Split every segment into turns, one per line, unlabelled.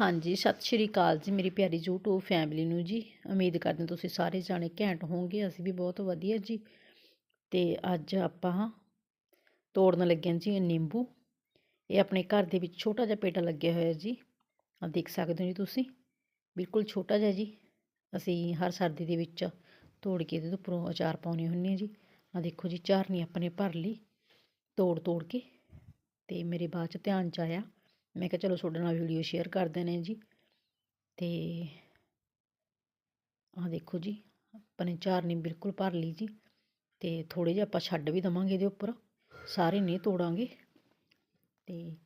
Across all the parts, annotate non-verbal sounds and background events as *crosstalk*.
ਹਾਂਜੀ, ਸਤਿ ਸ਼੍ਰੀ ਅਕਾਲ ਜੀ, ਮੇਰੀ ਪਿਆਰੀ YouTube ਫੈਮਿਲੀ ਨੂੰ ਜੀ। ਉਮੀਦ ਕਰਦੇ ਤੁਸੀਂ ਸਾਰੇ ਜਾਣੇ ਘੈਂਟ ਹੋਵੋਗੇ, ਅਸੀਂ ਵੀ ਬਹੁਤ ਵਧੀਆ ਜੀ। ਤੇ ਅੱਜ ਆਪਾਂ ਤੋੜਨ ਲੱਗੇ ਹਾਂ ਜੀ ਨਿੰਬੂ। ਇਹ ਆਪਣੇ ਘਰ ਦੇ ਵਿੱਚ ਛੋਟਾ ਜਿਹਾ ਪੇਟਾ ਲੱਗਿਆ ਹੋਇਆ ਜੀ। ਆ ਦੇਖ ਸਕਦੇ ਹੋ ਜੀ ਤੁਸੀਂ। ਬਿਲਕੁਲ ਛੋਟਾ ਜਿਹਾ ਜੀ। ਅਸੀਂ ਹਰ ਸਰਦੀ ਦੇ ਵਿੱਚ ਤੋੜ ਕੇ ਇਹਦੇ ਉੱਪਰੋਂ ਅਚਾਰ ਪਾਉਣੇ ਹੁੰਦੇ ਹਾਂ ਜੀ। ਆ ਦੇਖੋ ਜੀ ਚਾਰਨੀ ਆਪਣੇ ਭਰ ਲਈ ਤੋੜ ਤੋੜ ਕੇ। ਤੇ ਮੇਰੇ ਬਾਅਦ ਚ ਧਿਆਨ ਚ ਆਇਆ ਮੈਂ ਕਿਹਾ ਚਲੋ ਤੁਹਾਡੇ ਨਾਲ ਵੀਡੀਓ ਸ਼ੇਅਰ ਕਰਦੇ ਨੇ ਜੀ। ਤੇ ਆਹ ਦੇਖੋ ਜੀ, ਆਪਾਂ ਆਪਣੇ ਚਾਰਨੀ ਬਿਲਕੁਲ ਭਰ ਲਈ ਜੀ। ਤੇ ਥੋੜੇ ਜਿਹਾ ਆਪਾਂ ਛੱਡ ਵੀ ਦਵਾਂਗੇ ਇਹਦੇ ਉੱਪਰ, ਸਾਰੇ ਨਹੀਂ ਤੋੜਾਂਗੇ। ਤੇ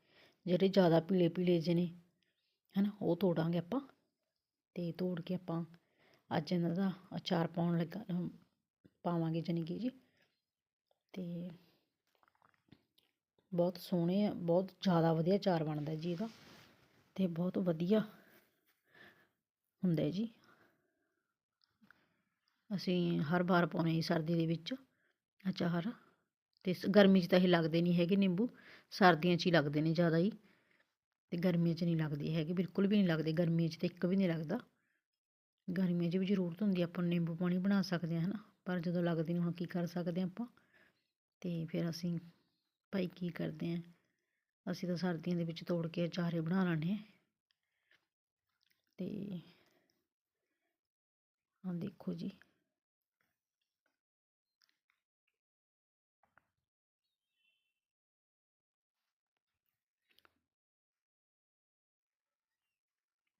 ਜਿਹੜੇ ਜ਼ਿਆਦਾ ਪੀਲੇ ਪੀਲੇ ਜਿਹੇ ਨੇ, ਹਨਾ, ਉਹ ਤੋੜਾਂਗੇ ਆਪਾਂ। ਤੇ ਤੋੜ ਕੇ ਆਪਾਂ ਅੱਜ ਇਹਨਾਂ ਦਾ ਅਚਾਰ ਪਾਉਣ ਲੱਗਾ, ਪਾਵਾਂਗੇ ਜਾਨੀ ਕਿ ਜੀ। ਤੇ ਬਹੁਤ ਸੋਹਣੇ ਬਹੁਤ ਜ਼ਿਆਦਾ ਵਧੀਆ ਅਚਾਰ ਬਣਦਾ ਜੀ ਇਹਦਾ ਤੇ ਬਹੁਤ ਵਧੀਆ ਹੁੰਦਾ ਜੀ। ਅਸੀਂ ਹਰ ਵਾਰ ਪਾਉਨੇ ਜੀ ਸਰਦੀ ਦੇ ਵਿੱਚ, ਅਚਾਰ। ਤੇ ਗਰਮੀ 'ਚ ਤਾਂ ਇਹ ਲੱਗਦੇ ਨਹੀਂ ਹੈਗੇ ਨਿੰਬੂ, ਸਰਦੀਆਂ 'ਚ ਹੀ ਲੱਗਦੇ ਨੇ ਜ਼ਿਆਦਾ ਹੀ। ਤੇ ਗਰਮੀਆਂ 'ਚ ਨਹੀਂ ਲੱਗਦੇ ਹੈਗੇ, ਬਿਲਕੁਲ ਵੀ ਨਹੀਂ ਲੱਗਦੇ, ਗਰਮੀਆਂ 'ਚ ਤਾਂ ਇੱਕ ਵੀ ਨਹੀਂ ਲੱਗਦਾ। ਗਰਮੀਆਂ 'ਚ ਵੀ ਜ਼ਰੂਰਤ ਹੁੰਦੀ ਆਪਾਂ ਨਿੰਬੂ ਪਾਣੀ ਬਣਾ ਸਕਦੇ ਹਾਂ ਹਨਾ। ਪਰ ਜਦੋਂ ਲੱਗਦੇ ਨਹੀਂ ਹੁਣ ਕੀ ਕਰ ਸਕਦੇ ਆਪਾਂ। ਤੇ ਫਿਰ ਅਸੀਂ ਭਾਈ ਕੀ ਕਰਦੇ ਆ? ਅਸੀਂ ਤਾਂ ਸਰਦੀਆਂ ਦੇ ਵਿੱਚ ਤੋੜ ਕੇ ਅਚਾਰੇ ਬਣਾ ਲੈਣੇ ਆ। ਤੇ ਆ ਦੇਖੋ ਜੀ।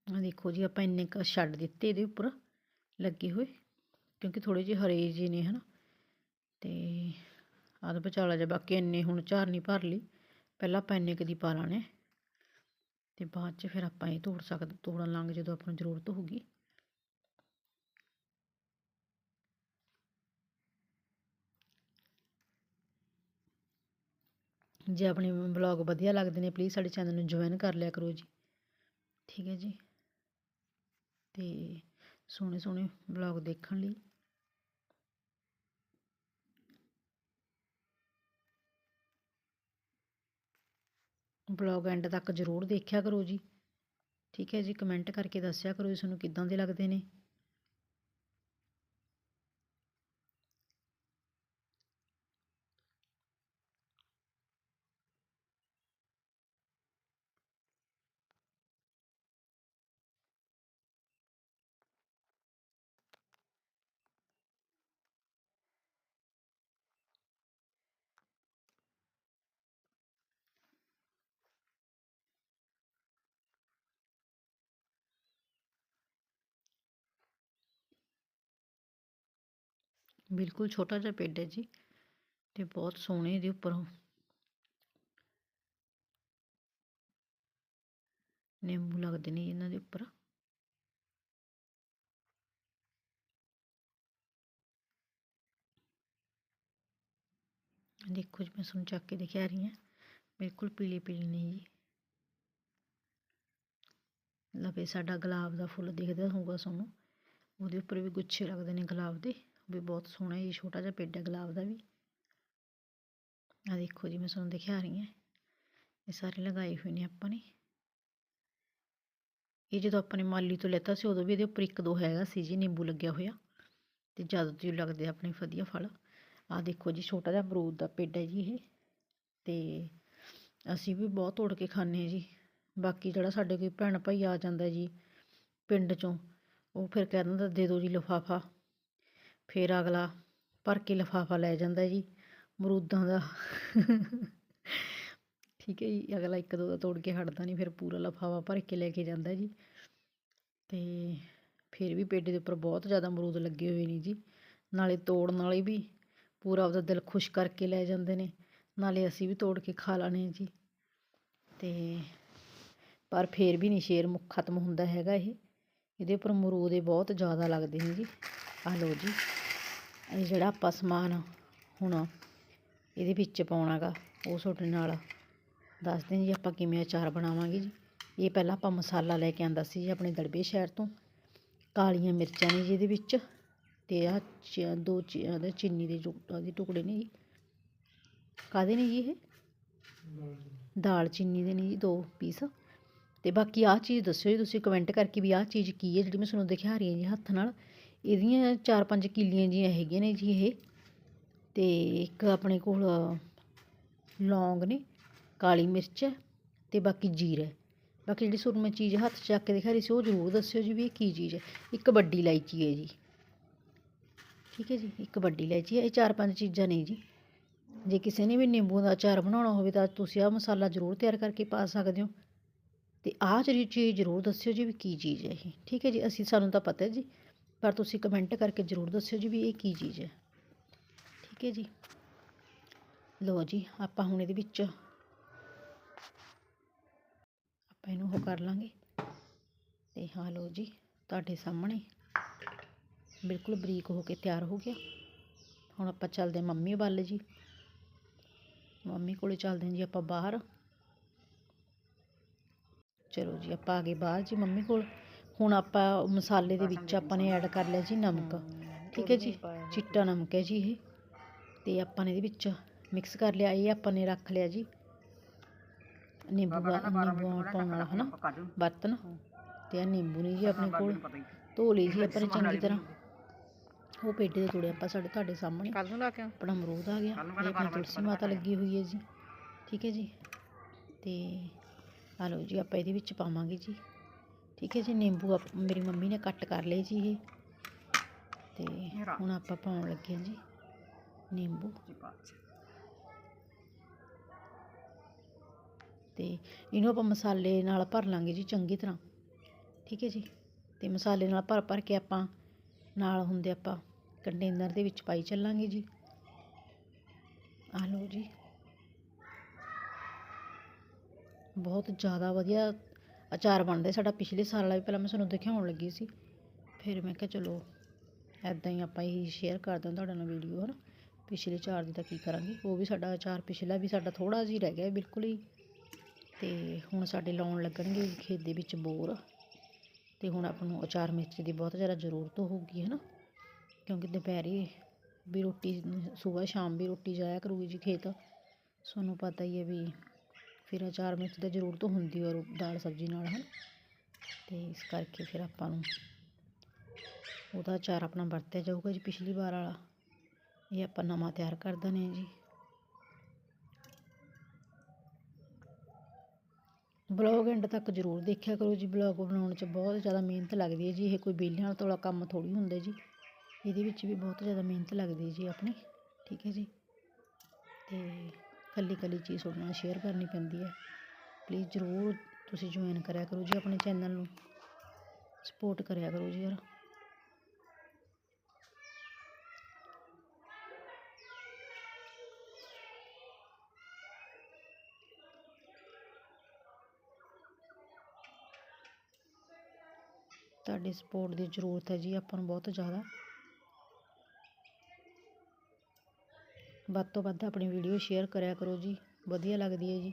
ਆ ਦੇਖੋ ਜੀ, ਆਪਾਂ ਇੰਨੇ ਕ ਛੱਡ ਦਿੱਤੇ ਇਹਦੇ ਉੱਪਰ ਲੱਗੇ ਹੋਏ, ਕਿਉਂਕਿ ਥੋੜੇ ਜਿਹੇ ਹਰੇ ਜਿਹੇ ਨੇ, ਹਨਾ? ਤੇ ਆਦ ਬਚਾਲਾ ਜਾ ਬਾਕੀ ਇੰਨੇ ਹੁਣ ਝਾਰ ਨਹੀਂ ਭਰ ਲਈ। ਪਹਿਲਾਂ ਆਪਾਂ ਇੰਨੇ ਕਦੀ ਪਾ ਲਾਣੇ। ਤੇ ਬਾਅਦ ਚ ਫਿਰ ਆਪਾਂ ਇਹ ਤੋੜ ਸਕਦੇ, ਤੋੜਨ ਲਾਂਗੇ ਜਦੋਂ ਆਪਾਂ ਨੂੰ ਜ਼ਰੂਰਤ ਹੋਊਗੀ। ਜੇ ਆਪਣੇ ਬਲੌਗ ਵਧੀਆ ਲੱਗਦੇ ਨੇ ਪਲੀਜ਼ ਸਾਡੇ ਚੈਨਲ ਨੂੰ ਜੁਆਇਨ ਕਰ ਲਿਆ ਕਰੋ ਜੀ। ਠੀਕ ਹੈ ਜੀ। ਤੇ ਸੋਹਣੇ ਸੋਹਣੇ ਬਲੌਗ ਦੇਖਣ ਲਈ। ਬਲੌਗ ਐਂਡ ਤੱਕ ਜ਼ਰੂਰ ਦੇਖਿਆ ਕਰੋ ਜੀ। ਠੀਕ ਹੈ ਜੀ ਕਮੈਂਟ ਕਰਕੇ ਦੱਸਿਆ ਕਰੋ ਜੀ, ਤੁਹਾਨੂੰ ਕਿੱਦਾਂ ਦੇ ਲੱਗਦੇ ਨੇ। ਬਿਲਕੁਲ ਛੋਟਾ ਜਿਹਾ ਪੇਡ ਹੈ ਜੀ ਤੇ ਬਹੁਤ ਸੋਹਣੇ ਇਹਦੇ ਉੱਪਰੋਂ ਨਿੰਬੂ ਲੱਗਦੇ ਨੇ ਇਹਨਾਂ ਦੇ ਉੱਪਰ ਦੇਖੋ ਜੀ ਮੈਂ ਤੁਹਾਨੂੰ ਚੱਕ ਕੇ ਦਿਖਾ ਰਹੀ ਹਾਂ ਬਿਲਕੁਲ ਪੀਲੇ ਪੀਲੇ ਨੇ ਜੀ ਲਵੇ ਸਾਡਾ ਗੁਲਾਬ ਦਾ ਫੁੱਲ ਦਿਖਦਾ ਹੋਊਗਾ ਤੁਹਾਨੂੰ ਉਹਦੇ ਉੱਪਰ ਵੀ ਗੁੱਛੇ ਲੱਗਦੇ ਨੇ ਗੁਲਾਬ ਦੇ ਵੀ ਬਹੁਤ ਸੋਹਣਾ ਇਹ ਛੋਟਾ ਜਿਹਾ ਪੇਡਾ ਗੁਲਾਬ ਦਾ ਵੀ। ਆ ਦੇਖੋ ਜੀ, ਮੈਂ ਤੁਹਾਨੂੰ ਦਿਖਾ ਰਹੀ ਹਾਂ। ਇਹ ਸਾਰੇ ਲਗਾਏ ਹੋਏ ਨੇ ਆਪਾਂ ਨੇ। ਇਹ ਜਦੋਂ ਆਪਾਂ ਨੇ ਮਾਲੀ ਤੋਂ ਲੈਤਾ ਸੀ, ਉਦੋਂ ਵੀ ਇਹਦੇ ਉੱਪਰ ਇੱਕ ਦੋ ਹੈਗਾ ਸੀ ਜੀ, ਨਿੰਬੂ ਲੱਗਿਆ ਹੋਇਆ। ਤੇ ਜਦ ਤੋਂ ਲੱਗਦੇ ਆਪਣੇ ਵਧੀਆ ਫਲ। ਆ ਦੇਖੋ ਜੀ, ਛੋਟਾ ਜਿਹਾ ਅਮਰੂਦ ਦਾ ਪੇਡਾ ਜੀ ਇਹ। ਤੇ ਅਸੀਂ ਵੀ ਬਹੁਤ ਤੋੜ ਕੇ ਖਾਂਦੇ ਹਾਂ ਜੀ। ਬਾਕੀ ਜਿਹੜਾ ਸਾਡੇ ਕੋਈ ਭੈਣ ਭਾਈ ਆ ਜਾਂਦਾ ਜੀ, ਪਿੰਡ ਚੋਂ, ਉਹ ਫਿਰ ਕਹਿ ਦਿੰਦਾ, ਦੇ ਦਿਓ ਜੀ ਲਿਫਾਫਾ। ਫਿਰ ਅਗਲਾ ਭਰ ਕੇ ਲਿਫਾਫਾ ਲੈ ਜਾਂਦਾ ਜੀ ਮਰੂਦਾਂ ਦਾ। ਠੀਕ ਹੈ ਜੀ, ਅਗਲਾ ਇੱਕ ਦੋ ਦਾ ਤੋੜ ਕੇ ਹਟਦਾ ਨਹੀਂ ਫਿਰ ਪੂਰਾ ਲਿਫਾਫਾ ਭਰ ਕੇ ਲੈ ਕੇ ਜਾਂਦਾ ਜੀ। ਤੇ ਫਿਰ ਵੀ ਪੇਡੇ ਦੇ ਉੱਪਰ ਬਹੁਤ ਜ਼ਿਆਦਾ ਅਮਰੂਦ ਲੱਗੇ ਹੋਏ ਨੇ ਜੀ। ਨਾਲੇ ਤੋੜਨ ਵਾਲੇ ਵੀ ਪੂਰਾ ਉਹਦਾ ਦਿਲ ਖੁਸ਼ ਕਰਕੇ ਲੈ ਜਾਂਦੇ ਨੇ। ਨਾਲੇ ਅਸੀਂ ਵੀ ਤੋੜ ਕੇ ਖਾ ਲਾਣੇ ਜੀ। ਤੇ ਪਰ ਫਿਰ ਵੀ ਨਹੀਂ ਸ਼ੇਰ ਮੁੱਖ ਖਤਮ ਹੁੰਦਾ ਹੈਗਾ ਇਹ। ਇਹਦੇ ਉੱਪਰ ਅਮਰੂਦ ਇਹ ਬਹੁਤ ਜ਼ਿਆਦਾ ਲੱਗਦੇ ਨੇ ਜੀ। ਆ ਲਓ ਜੀ। ਇਹ ਜਿਹੜਾ ਆਪਾਂ ਸਮਾਨ ਹੁਣ ਇਹਦੇ ਵਿੱਚ ਪਾਉਣਾਗਾ, ਉਹ ਤੁਹਾਡੇ ਨਾਲ ਦੱਸਦੇ ਜੀ ਆਪਾਂ ਕਿਵੇਂ ਅਚਾਰ ਬਣਾਵਾਂਗੇ ਜੀ। ਇਹ ਪਹਿਲਾਂ ਆਪਾਂ ਮਸਾਲਾ ਲੈ ਕੇ ਆਂਦਾ ਸੀ ਜੀ ਆਪਣੇ ਦੜਬੇ ਸ਼ਹਿਰ ਤੋਂ। ਕਾਲੀਆਂ ਮਿਰਚਾਂ ਨੇ ਜੀ ਇਹਦੇ ਵਿੱਚ ਤੇ ਆ ਦੋ ਚੀਨੀ ਦੇ ਉਹਦੇ ਟੁਕੜੇ ਨੇ ਜੀ। ਕਾਦੇ ਨੇ ਜੀ ਇਹ? ਦਾਲ ਚੀਨੀ ਦੇ ਨੇ ਜੀ ਦੋ ਪੀਸ। ਤੇ ਬਾਕੀ ਆਹ ਚੀਜ਼ ਦੱਸਿਓ ਜੀ ਤੁਸੀਂ ਕਮੈਂਟ ਕਰਕੇ ਵੀ ਆਹ ਚੀਜ਼ ਕੀ ਹੈ ਜਿਹੜੀ ਮੈਂ ਤੁਹਾਨੂੰ ਦਿਖਾ ਰਹੀ ਹਾਂ ਜੀ ਹੱਥ ਨਾਲ। ਇਹਦੀਆਂ ਚਾਰ ਪੰਜ ਕਿੱਲੀਆਂ ਜੀਆਂ ਹੈਗੀਆਂ ਨੇ ਜੀ ਇਹ ਤੇ ਇੱਕ ਆਪਣੇ ਕੋਲ ਲੌਂਗ ਨੇ, ਕਾਲੀ ਮਿਰਚ ਹੈ ਤੇ ਬਾਕੀ ਜੀਰਾ ਬਾਕੀ ਜਿਹੜੀ ਤੁਹਾਨੂੰ ਮੈਂ ਚੀਜ਼ ਹੱਥ 'ਚ ਚੱਕ ਕੇ ਦਿਖਾ ਰਹੀ ਸੀ, ਉਹ ਜ਼ਰੂਰ ਦੱਸਿਓ ਜੀ ਵੀ ਇਹ ਕੀ ਚੀਜ਼ ਹੈ। ਇੱਕ ਵੱਡੀ ਇਲਾਇਚੀ ਹੈ ਜੀ। ਠੀਕ ਹੈ ਜੀ, ਇੱਕ ਵੱਡੀ ਇਲਾਇਚੀ ਹੈ। ਇਹ ਚਾਰ ਪੰਜ ਚੀਜ਼ਾਂ ਨੇ ਜੀ। ਜੇ ਕਿਸੇ ਨੇ ਵੀ ਨਿੰਬੂ ਦਾ ਅਚਾਰ ਬਣਾਉਣਾ ਹੋਵੇ ਤਾਂ ਤੁਸੀਂ ਆਹ ਮਸਾਲਾ ਜ਼ਰੂਰ ਤਿਆਰ ਕਰਕੇ ਪਾ ਸਕਦੇ ਹੋ। ਤੇ ਆਹ ਜਿਹੜੀ ਚੀਜ਼ ਜ਼ਰੂਰ ਦੱਸਿਓ ਜੀ ਵੀ ਕੀ ਚੀਜ਼ ਹੈ ਇਹ। ਠੀਕ ਹੈ ਜੀ, ਅਸੀਂ, ਸਾਨੂੰ ਤਾਂ ਪਤਾ ਹੈ ਜੀ ਪਰ ਤੁਸੀਂ ਕਮੈਂਟ ਕਰਕੇ ਜ਼ਰੂਰ ਦੱਸਿਓ ਜੀ ਵੀ ਇਹ ਕੀ ਚੀਜ਼ ਹੈ। ਠੀਕ ਹੈ ਜੀ। ਲਓ ਜੀ, ਆਪਾਂ ਹੁਣ ਇਹਦੇ ਵਿੱਚ ਆਪਾਂ ਇਹਨੂੰ ਉਹ ਕਰ ਲਾਂਗੇ। ਤੇ ਹਾਂ, ਲਓ ਜੀ, ਤੁਹਾਡੇ ਸਾਹਮਣੇ ਬਿਲਕੁਲ ਬਰੀਕ ਹੋ ਕੇ ਤਿਆਰ ਹੋ ਗਿਆ। ਹੁਣ ਆਪਾਂ ਚੱਲਦੇ ਹਾਂ ਮੰਮੀ ਵੱਲ ਜੀ। ਮੰਮੀ ਕੋਲੇ ਚੱਲਦੇ ਹਾਂ ਜੀ ਆਪਾਂ ਬਾਹਰ। ਚਲੋ ਜੀ, ਆਪਾਂ ਆ ਗਏ ਬਾਹਰ ਜੀ ਮੰਮੀ ਕੋਲ। ਹੁਣ ਆਪਾਂ ਮਸਾਲੇ ਦੇ ਵਿੱਚ ਆਪਾਂ ਨੇ ਐਡ ਕਰ ਲਿਆ ਜੀ ਨਮਕ। ਠੀਕ ਹੈ ਜੀ? ਚਿੱਟਾ ਨਮਕ ਹੈ ਜੀ ਇਹ। ਤੇ ਆਪਾਂ ਨੇ ਇਹਦੇ ਵਿੱਚ ਮਿਕਸ ਕਰ ਲਿਆ। ਇਹ ਆਪਾਂ ਨੇ ਰੱਖ ਲਿਆ ਜੀ। ਨਿੰਬੂ ਨਿੰਬੂ ਪਾਉਣ ਵਾਲਾ ਹਨਾ? ਬਰਤਨ। ਤੇ ਇਹ ਨਿੰਬੂ ਨਹੀਂ ਜੀ ਆਪਣੇ ਕੋਲ। ਧੋ ਲਈ ਜੀ ਆਪਾਂ ਨੇ ਚੰਗੀ ਤਰ੍ਹਾਂ। ਉਹ ਪੇਡੇ ਦੇ ਤੋੜੇ ਆਪਾਂ ਸਾਡੇ ਤੁਹਾਡੇ ਸਾਹਮਣੇ।
ਕੱਲ ਨੂੰ ਲਾ ਕੇ
ਆਪਣਾ ਅਮਰੂਦ ਆ ਗਿਆ। ਇਹ ਆਪਣੀ ਤੁਲਸੀ ਮਾਤਾ ਲੱਗੀ ਹੋਈ ਹੈ ਜੀ। ਠੀਕ ਹੈ ਜੀ? ਤੇ ਆ ਲਓ ਜੀ ਆਪਾਂ ਇਹਦੇ ਵਿੱਚ ਪਾਵਾਂਗੇ ਜੀ। ਠੀਕ ਹੈ ਜੀ ਨਿੰਬੂ ਆਪ- ਮੇਰੀ ਮੰਮੀ ਨੇ ਕੱਟ ਕਰ ਲਏ ਜੀ ਇਹ। ਤੇ ਹੁਣ ਆਪਾਂ ਪਾਉਣ ਲੱਗੇ ਹਾਂ ਜੀ ਨਿੰਬੂ। ਤੇ ਇਹਨੂੰ ਆਪਾਂ ਮਸਾਲੇ ਨਾਲ ਭਰ ਲਾਂਗੇ ਜੀ ਚੰਗੀ ਤਰ੍ਹਾਂ। ਠੀਕ ਹੈ ਜੀ ਤੇ ਮਸਾਲੇ ਨਾਲ ਭਰ ਭਰ ਕੇ ਆਪਾਂ ਨਾਲ ਹੁੰਦੇ ਆਪਾਂ ਕੰਟੇਨਰ ਦੇ ਵਿੱਚ ਪਾਈ ਚੱਲਾਂਗੇ ਜੀ। ਆ ਲਓ ਜੀ। ਬਹੁਤ ਜ਼ਿਆਦਾ ਵਧੀਆ ਅਚਾਰ ਬਣਦਾ ਸਾਡਾ ਪਿਛਲੇ ਸਾਲ ਵਾਲਾ ਵੀ ਪਹਿਲਾਂ ਮੈਂ ਤੁਹਾਨੂੰ ਦਿਖਾਉਣ ਲੱਗੀ ਸੀ। ਫਿਰ ਮੈਂ ਕਿਹਾ ਚਲੋ ਐਦਾਂ ਹੀ ਆਪਾਂ ਇਹ ਸ਼ੇਅਰ ਕਰ ਦਿਆਂ ਤੁਹਾਡੇ ਨਾਲ ਵੀਡੀਓ ਹੈ ਨਾ ਪਿਛਲੇ ਚਾਰ ਦੀ ਤਾਂ ਕੀ ਕਰਾਂਗੇ? ਉਹ ਵੀ ਸਾਡਾ ਅਚਾਰ ਪਿਛਲਾ ਵੀ ਸਾਡਾ ਥੋੜਾ ਜਿਹਾ ਰਹਿ ਗਿਆ ਬਿਲਕੁਲ ਹੀ। ਤੇ ਹੁਣ ਸਾਡੇ ਲਾਉਣ ਲੱਗਣਗੇ ਖੇਤ ਦੇ ਵਿੱਚ ਬੋਰ। ਤੇ ਹੁਣ ਆਪਾਂ ਨੂੰ ਅਚਾਰ ਮਿਰਚ ਦੀ ਬਹੁਤ ਜ਼ਿਆਦਾ ਜ਼ਰੂਰਤ ਹੋਊਗੀ ਹੈ ਨਾ ਕਿਉਂਕਿ ਦੁਪਹਿਰੇ ਵੀ ਰੋਟੀ, ਸਵੇਰ ਸ਼ਾਮ ਵੀ ਰੋਟੀ ਜਾਇਆ ਕਰੂਗੀ ਜੀ ਖੇਤ। ਸਾਨੂੰ ਪਤਾ ਹੀ ਹੈ ਵੀ ਫਿਰ ਅਚਾਰ ਮਿਰਚ ਤਾਂ ਜ਼ਰੂਰਤ ਹੁੰਦੀ ਔਰ ਦਾਲ ਸਬਜ਼ੀ ਨਾਲ, ਹਨ? ਅਤੇ ਇਸ ਕਰਕੇ ਫਿਰ ਆਪਾਂ ਨੂੰ ਉਹਦਾ ਅਚਾਰ ਆਪਣਾ ਵਰਤਿਆ ਜਾਊਗਾ ਜੀ ਪਿਛਲੀ ਵਾਰ ਵਾਲਾ। ਇਹ ਆਪਾਂ ਨਵਾਂ ਤਿਆਰ ਕਰ ਦਨੇ ਜੀ। ਬਲੌਗ ਐਂਡ ਤੱਕ ਜ਼ਰੂਰ ਦੇਖਿਆ ਕਰੋ ਜੀ। ਬਲੌਗ ਬਣਾਉਣ 'ਚ ਬਹੁਤ ਜ਼ਿਆਦਾ ਮਿਹਨਤ ਲੱਗਦੀ ਹੈ ਜੀ। ਇਹ ਕੋਈ ਵਿਹਲਿਆਂ ਨਾਲ ਤੋਲਾ ਕੰਮ ਥੋੜੀ ਹੁੰਦਾ ਜੀ। ਇਹਦੇ ਵਿੱਚ ਵੀ ਬਹੁਤ ਜ਼ਿਆਦਾ ਮਿਹਨਤ ਲੱਗਦੀ ਹੈ ਜੀ ਆਪਣੀ। ਠੀਕ ਹੈ ਜੀ? ਤੇ ਕੱਲੀ ਕੱਲੀ ਚੀਜ਼ ਤੁਹਾਡੇ ਨਾਲ ਸ਼ੇਅਰ ਕਰਨੀ ਪੈਂਦੀ ਹੈ। ਪਲੀਜ਼ ਜ਼ਰੂਰ ਤੁਸੀਂ ਜੁਆਇਨ ਕਰਿਆ ਕਰੋ ਜੀ ਆਪਣੇ ਚੈਨਲ ਨੂੰ। ਸਪੋਰਟ ਕਰਿਆ ਕਰੋ ਜੀ ਯਾਰ। ਤੁਹਾਡੀ ਸਪੋਰਟ ਦੀ ਜ਼ਰੂਰਤ ਹੈ ਜੀ, ਆਪਾਂ ਨੂੰ ਬਹੁਤ ਜ਼ਿਆਦਾ ਵੱਧ ਤੋਂ ਵੱਧ ਆਪਣੀ ਵੀਡੀਓ ਸ਼ੇਅਰ ਕਰਿਆ ਕਰੋ ਜੀ। ਵਧੀਆ ਲੱਗਦੀ ਹੈ ਜੀ।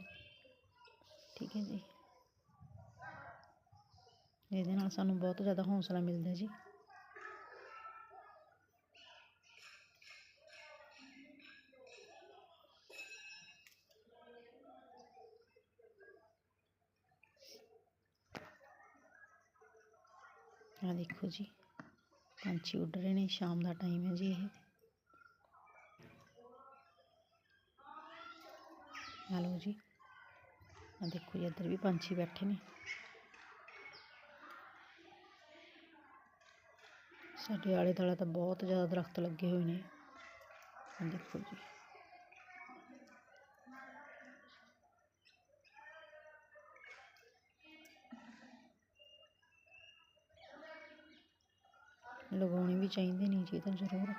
ਠੀਕ ਹੈ ਜੀ। ਇਹਦੇ ਨਾਲ ਸਾਨੂੰ ਬਹੁਤ ਜ਼ਿਆਦਾ ਹੌਸਲਾ ਮਿਲਦਾ ਜੀ। ਆ ਦੇਖੋ ਜੀ, ਪੰਛੀ ਉੱਡ ਰਹੇ ਨੇ, ਸ਼ਾਮ ਦਾ ਟਾਈਮ ਹੈ ਜੀ ਇਹ। ਆ ਲਓ ਜੀ ਆ ਦੇਖੋ ਜੀ ਇੱਧਰ ਵੀ ਪੰਛੀ ਬੈਠੇ ਨੇ ਸਾਡੇ ਆਲੇ ਦੁਆਲੇ ਤਾਂ ਬਹੁਤ ਜ਼ਿਆਦਾ ਦਰਖਤ ਲੱਗੇ ਹੋਏ ਨੇ ਆ ਦੇਖੋ ਜੀ ਲਗਾਉਣੇ ਵੀ ਚਾਹੀਦੇ ਨੇ ਜੀ ਇਹ ਤਾਂ ਜ਼ਰੂਰ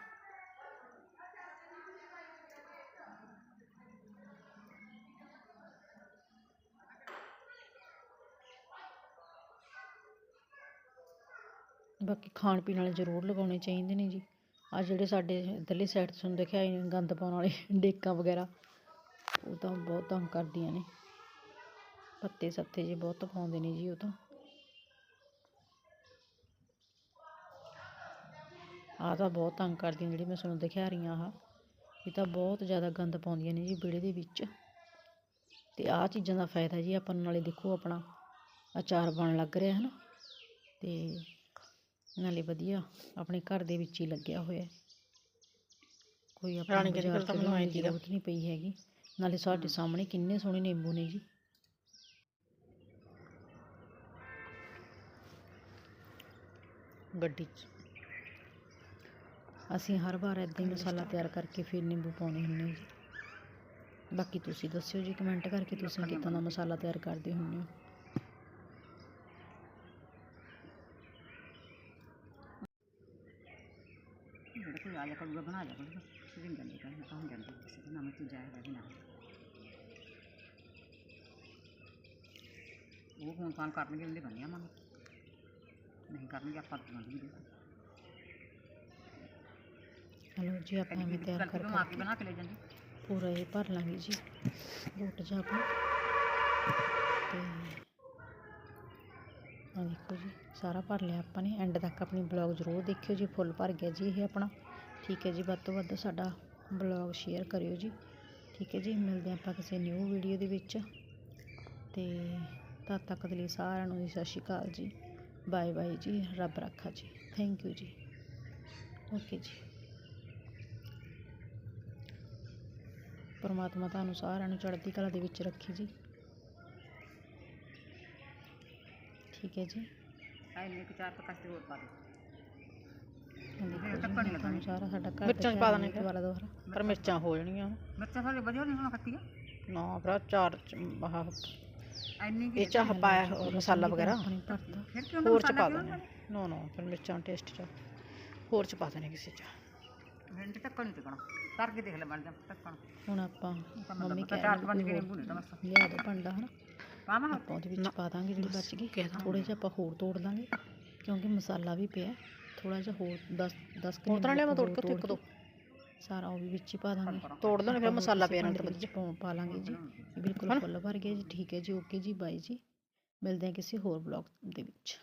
ਖਾਣ ਪੀਣ ਵਾਲੇ ਜ਼ਰੂਰ ਲਗਾਉਣੇ ਚਾਹੀਦੇ ਨੇ ਜੀ। ਆ ਜਿਹੜੇ ਸਾਡੇ ਇੱਧਰਲੀ ਸਾਈਡ ਤੋਂ ਤੁਹਾਨੂੰ ਦਿਖਿਆ ਗੰਦ ਪਾਉਣ ਵਾਲੇ *laughs* ਡੇਕਾਂ ਵਗੈਰਾ, ਉਹ ਤਾਂ ਬਹੁਤ ਤੰਗ ਕਰਦੀਆਂ ਨੇ। ਪੱਤੇ ਸੱਤੇ ਜੇ ਬਹੁਤ ਪਾਉਂਦੇ ਨੇ ਜੀ ਉਹ ਤਾਂ। ਆਹ ਤਾਂ ਬਹੁਤ ਤੰਗ ਕਰਦੀਆਂ ਜਿਹੜੀ ਮੈਂ ਤੁਹਾਨੂੰ ਦਿਖਾ ਰਹੀ ਹਾਂ ਇਹ ਤਾਂ ਬਹੁਤ ਜ਼ਿਆਦਾ ਗੰਦ ਪਾਉਂਦੀਆਂ ਨੇ ਜੀ ਵਿਹੜੇ ਦੇ ਵਿੱਚ। ਤੇ ਆਹ ਚੀਜ਼ਾਂ ਦਾ ਫਾਇਦਾ ਜੀ ਆਪਾਂ ਨਾਲੇ ਦੇਖੋ ਆਪਣਾ ਅਚਾਰ ਬਣ ਲੱਗ ਰਿਹਾ ਹੈ ਨਾ। ਤੇ ਨਾਲੇ ਵਧੀਆ ਆਪਣੇ ਘਰ ਦੇ ਵਿੱਚ ਹੀ ਲੱਗਿਆ ਹੋਇਆ। ਕੋਈ ਆਪਾਂ
ਰਾਣੀ
ਨੂੰ
ਕਹਿੰਦੀ
ਬਾਜ਼ਾਰ
ਫਿਰ ਤਾਂ
ਤੋਂ
ਮੈਨੂੰ
ਲਿਆਉਣ
ਆਏਂ
ਦੀ
ਸੀਗਾ।
ਜ਼ਰੂਰਤ ਨਹੀਂ ਪਈ ਹੈਗੀ। ਨਾਲੇ ਸਾਡੇ ਸਾਹਮਣੇ ਕਿੰਨੇ ਸੋਹਣੇ ਨਿੰਬੂ ਨੇ ਜੀ।
ਗੱਡੀ 'ਚ।
ਅਸੀਂ ਹਰ ਵਾਰ ਇਦਾਂ ਹੀ ਮਸਾਲਾ ਤਿਆਰ ਕਰਕੇ ਫਿਰ ਨਿੰਬੂ ਪਾਉਣੇ ਹੁੰਦੇ ਜੀ। ਬਾਕੀ ਤੁਸੀਂ ਦੱਸਿਓ ਜੀ ਕਮੈਂਟ ਕਰਕੇ ਤੁਸੀਂ ਕਿੱਦਾਂ ਦਾ ਮਸਾਲਾ ਤਿਆਰ ਕਰਦੇ ਹੁੰਦੇ ਹੋ।
ਕਰੂਗਾ ਬਣਾ ਜਾ ਕਰੂਗਾ। ਸਿਰਿੰਗ ਜਾਂਦੀ ਕਰ ਮੈਂ ਕਹਾਂ ਜਾਂਦੀ ਕਿਸੇ ਦੇ ਨਾਮ ਤੇ ਜਾਏਗਾ ਨਾ ਉਹ ਫੋਨ ਫਾਨ ਕਰਨਗੇ ਉਹਦੇ ਬੰਨਿਆ ਮਨ ਨਹੀਂ ਕਰਨਗੇ ਆਪਾਂ ਤਾਂ ਦੇ
ਹਲੋ ਜੀ ਆਪਾਂ ਐਵੇਂ ਤਿਆਰ ਕਰ
ਮਾਂ
ਕਰਕੇ
ਬਣਾ ਕੇ ਲੈ ਜਾਂਦੀ।
ਪੂਰਾ ਇਹ ਭਰ ਲਾਂਗੇ ਜੀ। ਬੋਟ ਜਾ ਆਪਣਾ ਤੇ ਆ ਦੇਖੋ ਜੀ ਸਾਰਾ ਭਰ ਲਿਆ ਆਪਾਂ ਨੇ। ਐਂਡ ਤੱਕ ਆਪਣੀ ਬਲੌਗ ਜ਼ਰੂਰ ਦੇਖਿਓ ਜੀ ਫੁੱਲ ਭਰ ਗਿਆ ਜੀ ਇਹ ਆਪਣਾ। ਠੀਕ ਹੈ ਜੀ, ਵੱਧ ਤੋਂ ਵੱਧ ਸਾਡਾ ਬਲੌਗ ਸ਼ੇਅਰ ਕਰਿਓ ਜੀ। ਠੀਕ ਹੈ ਜੀ, ਮਿਲਦੇ ਹਾਂ ਆਪਾਂ ਕਿਸੇ ਨਿਊ ਵੀਡੀਓ ਦੇ ਵਿੱਚ। ਤੇ ਤਦ ਤੱਕ ਦੇ ਲਈ ਸਾਰਿਆਂ ਨੂੰ ਜੀ, ਸਤਿ ਸ਼੍ਰੀ ਅਕਾਲ ਜੀ। ਬਾਏ ਬਾਏ ਜੀ, ਰੱਬ ਰੱਖਾ ਜੀ। ਥੈਂਕ ਯੂ ਜੀ। ਓਕੇ ਜੀ। ਪਰਮਾਤਮਾ ਤੁਹਾਨੂੰ ਸਾਰਿਆਂ ਨੂੰ ਚੜ੍ਹਦੀ ਕਲਾ ਦੇ ਵਿੱਚ ਰੱਖੀ ਜੀ। ਠੀਕ ਹੈ ਜੀ।
ਆਏ ਨੇ ਚਾਰ ਪਕਾਸਤੇ ਹੋਰ ਪਾ ਦੇ
ਹੁਣ ਦੇਖੋ ਜੀ,
ਟੱਕਣ ਨਹੀਂ
ਤੁਹਾਨੂੰ ਸਾਰਾ ਸਾਡਾ ਘਰ
ਮਿਰਚਾਂ 'ਚ ਪਾ ਦੇਣੇ ਫਿਰ।
ਦੁਬਾਰਾ ਦੁਬਾਰਾ
ਪਰ ਮਿਰਚਾਂ ਹੋ ਜਾਣਗੀਆਂ
ਮਿਰਚਾਂ ਸਾਰੇ ਵਧੀਆ ਨਹੀਂ ਹੋਣਾ ਕੱਟੀਆਂ
ਨਾ ਭਰਾ ਚਾਰ ਚ ਆਹ
ਐਨੀ
ਇਹ ਚ ਆਹ ਪਾਇਆ ਮਸਾਲਾ ਵਗੈਰਾ। ਹੋਰ ਚ ਪਾ ਦੇਣੇ? ਨੋ ਨੋ ਫਿਰ ਮਿਰਚਾਂ ਟੇਸਟ ਚ ਹੋਰ ਚ ਪਾ ਦੇਣੇ ਕਿਸੇ ਚ।
ਫਿਰ ਤੇ ਟੱਕਣ ਨਹੀਂ ਟਿਕਣਾ। ਕਰਕੇ ਦੇਖ ਲੈ ਬਣ ਜਾ ਟੱਕਣ।
ਹੁਣ ਆਪਾਂ ਮੰਮੀ ਕਹਿ
ਚਾਰ ਤਾਂ ਬਸ।
ਲਿਆ ਦੋ ਭਾਂਡਾ ਹਨਾ?
ਪਾਵਾਂ?
ਆਪਾਂ ਉਹਦੇ ਵਿੱਚ ਪਾ ਦਾਂਗੇ ਜਿਹੜੀ ਬਚ ਗਈ। ਥੋੜੇ ਜਿਹਾ ਆਪਾਂ ਹੋਰ ਤੋੜ ਦਾਂਗੇ ਕਿਉਂਕਿ ਮਸਾਲਾ ਵੀ ਪਿਆ। ਥੋੜਾ ਜਿਹਾ ਹੋਰ 10 10
ਹੋਰ ਤਰ੍ਹਾਂ ਲਿਆਵਾਂ ਤੋੜ ਕੇ ਉੱਥੇ ਇੱਕ ਦੋ।
ਸਾਰਾ ਉਹ ਵੀ ਵਿੱਚ ਹੀ ਪਾ ਦਾਂਗੇ।
ਤੋੜ ਦੇਣੇ ਫਿਰ ਮਸਾਲਾ ਪਿਆ ਨਾਲ
ਵਿੱਚ ਪਾ- ਲਾਂਗੇ ਜੀ। ਇਹ ਬਿਲਕੁਲ ਫੁੱਲ ਭਰ ਗਿਆ ਜੀ ਠੀਕ ਹੈ ਜੀ ਓਕੇ ਜੀ ਬਾਈ ਜੀ। ਮਿਲਦੇ ਹਾਂ ਕਿਸੇ ਹੋਰ ਬਲੌਗ ਦੇ ਵਿੱਚ।